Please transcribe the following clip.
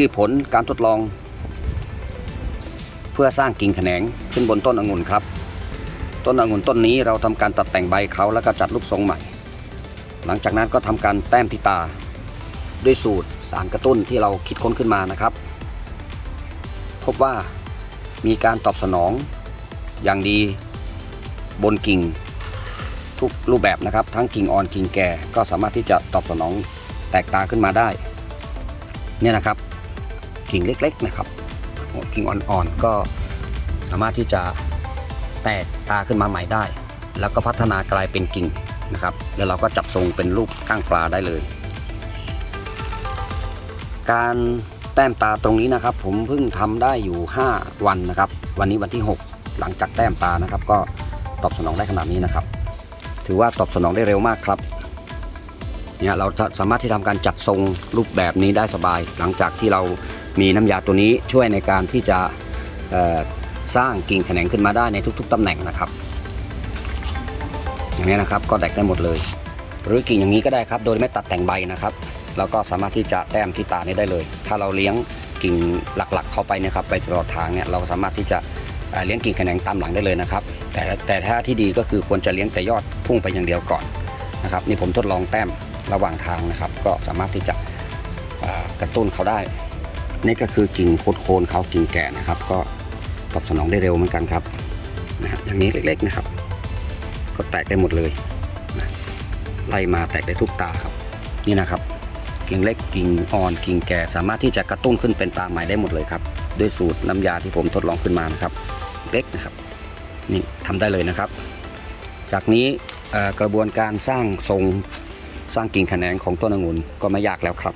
คือผลการทดลอง เพื่อสร้างกิ่งแขนงขึ้นบนต้นองุ่นครับ ต้นองุ่นต้นนี้เราทำการตัดแต่งใบเขาแล้วก็จัดรูปทรงใหม่ หลังจากนั้นก็ทำการแต้มที่ตา ด้วยสูตรสารกระตุ้นที่เราคิดค้นขึ้นมานะครับ พบว่ามีการตอบสนองอย่างดีบนกิ่งทุกรูปแบบนะครับ ทั้งกิ่งอ่อนกิ่งแก่ก็สามารถที่จะตอบสนองแตกตาขึ้นมาได้ เนี่ยนะครับ กิ่งเล็กๆนะครับกิ่งอ่อนๆก็สามารถที่จะแตกตาขึ้นมาใหม่ได้ แล้วก็พัฒนากลายเป็นกิ่งนะครับ แล้วเราก็จับทรงเป็นรูปก้างปลาได้เลย การแต้มตาตรงนี้นะครับ ผมเพิ่งทำได้อยู่ 5 วันนะครับ วันนี้วันที่ 6 หลังจากแต้มตานะครับ ก็ตอบสนองได้ขนาดนี้นะครับ ถือว่าตอบสนองได้เร็วมากครับเนี่ยเราสามารถที่ทำการจัดทรงรูปแบบนี้ได้สบาย หลังจากที่เรา มีน้ำยาตัวนี้ช่วยในการที่จะสร้างกิ่งแขนงขึ้นมาได้ในทุก ๆตำแหน่งนะครับ อย่างนี้นะครับก็แดกได้หมดเลย หรือกิ่งอย่างนี้ก็ได้ครับ โดยไม่ตัดแต่งใบนะครับแล้วก็สามารถที่จะแต้มที่ตานี้ได้เลย ถ้าเราเลี้ยงกิ่งหลักๆ เข้าไปนะครับไปตลอดทางเนี่ยเราสามารถที่จะเลี้ยงกิ่งแขนงตามหลังได้เลยนะครับ แต่แต่ถ้าที่ดีก็คือควรจะเลี้ยงแต่ยอดพุ่งไปอย่างเดียวก่อนนะครับนี่ผมทดลองแต้มระหว่างทางนะครับ ก็สามารถที่จะกระตุ้นเขาได้ นี่ก็คือกิ่งโคนเขากิ่งแก่นะครับ ก็ตอบสนองได้เร็วเหมือนกันครับนะฮะอย่างนี้เล็กๆนะครับ ก็แตกได้หมดเลยนะไล่มาแตกได้ทุกตาครับ นี่นะครับ กิ่งเล็กกิ่งอ่อนกิ่งแก่สามารถที่จะกระตุ้นขึ้นเป็นตาใหม่ได้หมดเลยครับ ด้วยสูตรน้ำยาที่ผมทดลองขึ้นมานะครับ เล็กนะครับนี่ทำได้เลยนะครับ จากนี้กระบวนการสร้างทรงสร้างกิ่งแขนงของต้นองุ่นก็ไม่ยากแล้วครับ